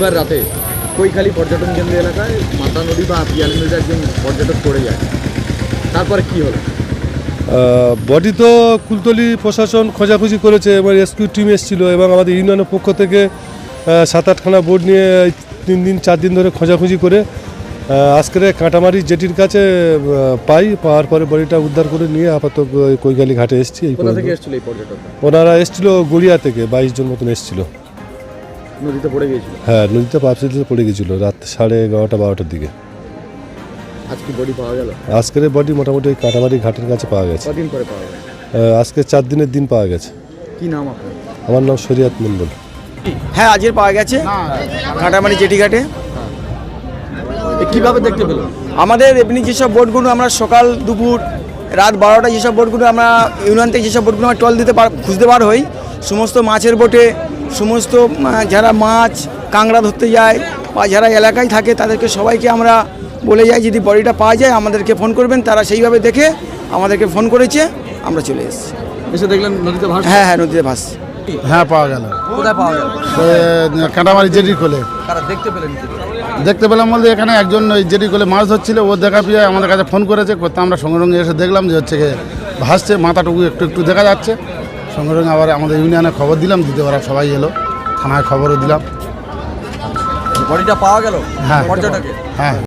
শনিবার রাতে কৈখালী পর্যটন কেন্দ্র এলাকায় মাতা নদী বা পিয়ালি নদীতে একজন পর্যটক পড়ে যায়। তারপরে কি হলো? বডি তো কুলতলি প্রশাসন খোঁজাখুঁজি করেছে এবার রেস্কিউ টিম এসেছিল এবং আমাদের ইউনিয়নের পক্ষ থেকে সাত আটখানা বোর্ড নিয়ে তিন দিন চার দিন ধরে খোঁজাখুঁজি করে আজকের কাঁটামারি জেটির কাছে পাই পাওয়ার পরে বডিটা উদ্ধার করে নিয়ে আপাতত কৈগালি ঘাটে এসেছি ওনারা এসেছিল গড়িয়া থেকে বাইশ জন মতন এসেছিল। নদীতে পড়ে গিয়েছিল? হ্যাঁ নদীতে পাপসিতে পড়ে গেছিল রাত সাড়ে এগারোটা বারোটার দিকে। আজ কি বডি পাওয়া গেল? আজকের বডি মোটামুটি কাঁটামারি ঘাটের কাছে পাওয়া গেছে। কদিন পরে পাওয়া গেল? আজকে চার দিনের দিন পাওয়া গেছে। কি নাম আপনার? আমার নাম শরিয়াত মন্ডল হ্যাঁ আজকের পাওয়া গেছে। ঘাটামারি জেটিঘাটে এ কীভাবে দেখতে পেল? আমাদের এমনি যেসব বোটগুলো আমরা সকাল দুপুর রাত বারোটা যেসব বোটগুলো আমরা ইউনিয়ন থেকে যেসব বোটগুলো আমরা টল দিতে পার খুঁজতে পার হই সমস্ত মাছের বোটে সমস্ত যারা মাছ কাঁকড়া ধরতে যায় বা যারা এলাকায় থাকে তাদেরকে সবাইকে আমরা বলে যাই যদি বডিটা পাওয়া যায় আমাদেরকে ফোন করবেন তারা সেইভাবে দেখে আমাদেরকে ফোন করেছে আমরা চলে এসেছি। এসে দেখলেন নদীতে ভাস হ্যাঁ হ্যাঁ নদীতে ভাসছে। হ্যাঁ পাওয়া গেল। কোথায় পাওয়া গেল? কাঁটামারি জেডি খোলে তারা দেখতে পেলেন দেখতে পেলাম বলতে এখানে একজন ওই জেডি খোলে মাছ ধরছিল ও দেখা পেয়ে আমাদের কাছে ফোন করেছে করতে আমরা সঙ্গে সঙ্গে এসে দেখলাম যে হচ্ছে গিয়ে ভাসছে মাথাটুকু একটু একটু দেখা যাচ্ছে। সঙ্গে সঙ্গে আবার আমাদের ইউনিয়নে খবর দিলাম দিতে ওরা সবাই এলো থানায় খবরও দিলাম। বডিটা পাওয়া গেল? হ্যাঁ। হ্যাঁ।